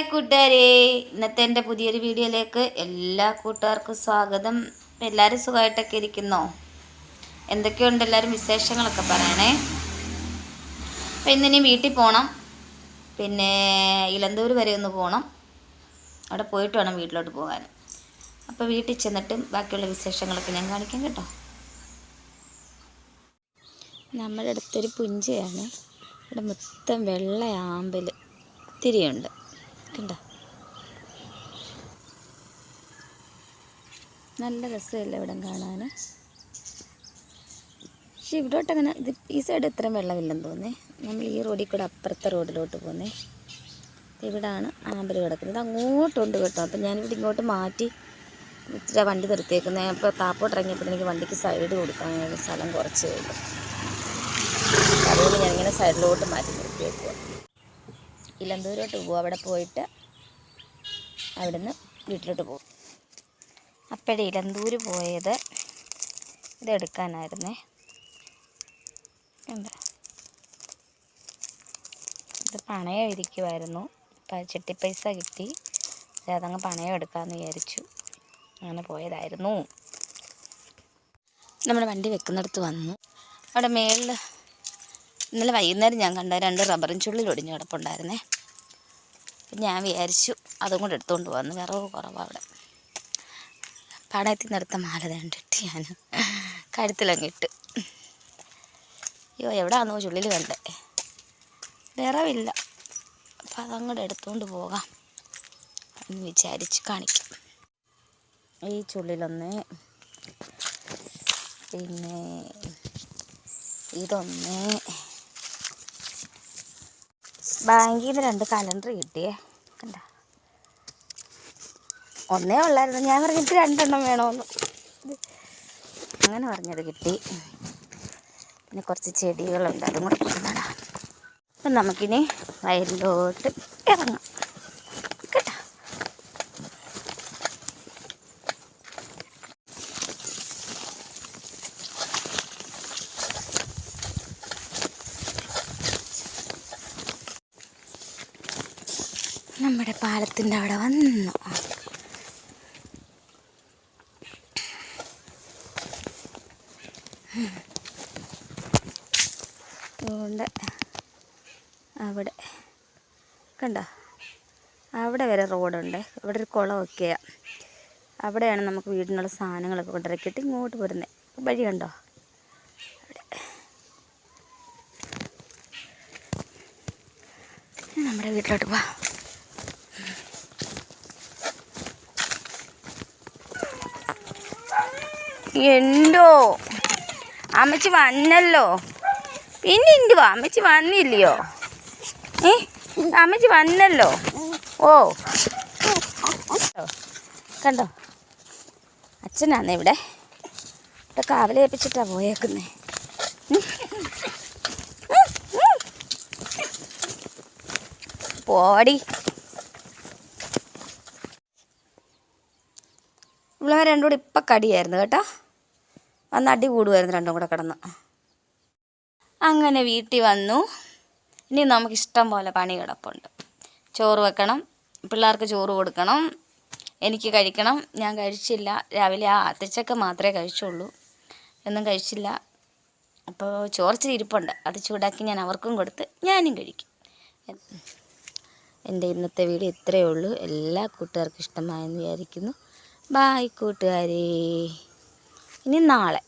Hi കൂട്ടുകാരെ. ഇന്നത്തെ എന്റെ പുതിയൊരു വീഡിയോയിലേക്ക് എല്ലാ കൂട്ടുകാർക്കും സ്വാഗതം. എല്ലാവരും സുഖമായിട്ടൊക്കെ ഇരിക്കുന്നോ? എന്തൊക്കെയുണ്ട് എല്ലാവരും വിശേഷങ്ങളൊക്കെ പറയണേ. അപ്പം ഇന്നിനി വീട്ടിൽ പോകണം. പിന്നെ ഇലന്തൂർ വരെ ഒന്ന് പോകണം. അവിടെ പോയിട്ട് വേണം വീട്ടിലോട്ട് പോകാൻ. അപ്പോൾ വീട്ടിൽ ചെന്നിട്ടും ബാക്കിയുള്ള വിശേഷങ്ങളൊക്കെ ഞാൻ കാണിക്കാം കേട്ടോ. നമ്മുടെ അടുത്തൊരു പുഞ്ചയാണ്. ഇവിടെ മൊത്തം വെള്ള ആമ്പൽ ഒത്തിരിയുണ്ട്. കണ്ട നല്ല രസമല്ലേ ഇവിടെ കാണാൻ പക്ഷെ ഇവിടോട്ട് അങ്ങനെ ഇത് ഈ സൈഡ് ഇത്രയും വെള്ളമില്ലെന്ന് തോന്നേ നമ്മൾ ഈ റോഡിൽ കൂടെ അപ്പുറത്തെ റോഡിലോട്ട് പോന്നേ. ഇവിടാണ് ആമ്പൽ കിടക്കുന്നത്. അങ്ങോട്ടുണ്ട് കേട്ടോ. അപ്പം ഞാനിവിടെ ഇങ്ങോട്ട് മാറ്റി ഇച്ചിരി വണ്ടി നിർത്തിയേക്കുന്നത് അപ്പോൾ താപ്പോട്ട് ഇറങ്ങിയപ്പോൾ എനിക്ക് വണ്ടിക്ക് സൈഡ് കൊടുക്കാൻ സ്ഥലം കുറച്ച് ഉള്ളൂ. അതുകൊണ്ട് ഞാനിങ്ങനെ സൈഡിലോട്ട് മാറ്റി നിർത്തിയേക്കുക ഇലന്തൂരോട്ട് പോകും അവിടെ പോയിട്ട് അവിടുന്ന് വീട്ടിലോട്ട് പോകും അപ്പോഴേ ഇലന്തൂർ പോയത് ഇതെടുക്കാനായിരുന്നേ. എന്താ? ഇത് പണയം ഇരിക്കുമായിരുന്നു അപ്പം പൈസ കിട്ടി. അതങ്ങ് പണയം എടുക്കാമെന്ന് വിചാരിച്ചു. അങ്ങനെ പോയതായിരുന്നു. നമ്മൾ വണ്ടി വെക്കുന്നിടത്ത് വന്നു. അവിടെ മേളിൽ ഇന്നലെ വൈകുന്നേരം ഞാൻ കണ്ട രണ്ട് റബ്ബറും ചുള്ളിൽ ഒടിഞ്ഞ് കിടപ്പുണ്ടായിരുന്നേ. ഞാൻ വിചാരിച്ചു അതും കൂടെ എടുത്തുകൊണ്ട് വന്നു വിറവ് കുറവാണ് അവിടെ. പണയത്തിൽ നിന്നെടുത്ത മാല കണ്ടിട്ട് ഞാൻ കഴുത്തിലങ്ങ് ഇട്ട്. അയ്യോ എവിടെയാണെന്നോ ചുള്ളിൽ കണ്ടേ. വിറവില്ല. അപ്പം അതങ്ങോട്ട് എടുത്തുകൊണ്ട് പോകാം എന്ന് വിചാരിച്ച് കാണിക്കും. ഈ ചുള്ളിലൊന്ന് പിന്നെ ഇതൊന്ന് ബാങ്കിൽ നിന്ന് രണ്ട് കലണ്ടർ കിട്ടിയേ. കണ്ട. ഒന്നേ ഉള്ളായിരുന്നു. ഞാൻ പറഞ്ഞിട്ട് രണ്ടെണ്ണം വേണമെന്ന് അങ്ങനെ പറഞ്ഞത് കിട്ടി. പിന്നെ കുറച്ച് ചെടികളുണ്ട്. അതും കൂടെ കൊടുത്തടാ അപ്പം നമുക്കിനി വയലിലോട്ട് ഇറങ്ങാം. നമ്മുടെ പാലത്തിന്റെ അവിടെ വന്നു. അതുകൊണ്ട് അവിടെ കണ്ടോ? അവിടെ വരെ റോഡുണ്ട്. ഇവിടെ ഒരു കുളമൊക്കെയാണ് അവിടെയാണ് നമുക്ക് വീടിനുള്ള സാധനങ്ങളൊക്കെ കൊണ്ടിറക്കിയിട്ട് ഇങ്ങോട്ട് വരുന്നത് വഴി കണ്ടോ? നമ്മുടെ വീട്ടിലോട്ട് പോവാം. എന്തോ? അമ്മച്ചി വന്നല്ലോ. പിന്നെ എന്തുവാ? അമ്മച്ചി വന്നില്ലയോ? ഏ? അമ്മച്ചി വന്നല്ലോ. ഓ. കണ്ടോ? അച്ഛനാണ് ഇവിടെ. ഇവിടെ കാവലേപ്പിച്ചിട്ടാ പോയേക്കുന്നേ. പോടി. ഇവിടെ രണ്ടുകൂടി ഇപ്പം കടിയായിരുന്നു കേട്ടോ. വന്ന് അടി കൂടുമായിരുന്നു രണ്ടും കൂടെ കിടന്ന്. അങ്ങനെ വീട്ടിൽ വന്നു. ഇനി നമുക്ക് ഇഷ്ടം പോലെ പണി കിടപ്പുണ്ട്. ചോറ് വെക്കണം പിള്ളേർക്ക് ചോറ് കൊടുക്കണം എനിക്ക് കഴിക്കണം. ഞാൻ കഴിച്ചില്ല. രാവിലെ ആ അത്തച്ചക്ക മാത്രമേ കഴിച്ചുള്ളൂ. എന്നും കഴിച്ചില്ല. അപ്പോൾ ചോർച്ച ഇരിപ്പുണ്ട്. അത് ചൂടാക്കി ഞാൻ അവർക്കും കൊടുത്ത് ഞാനും കഴിക്കും. എന്റെ ഇന്നത്തെ വീഡിയോ ഇത്രയേ ഉള്ളൂ. എല്ലാ കൂട്ടുകാർക്കും ഇഷ്ടമായെന്ന് വിചാരിക്കുന്നു. ബായ് കൂട്ടുകാരേ. ഇനി നാളെ.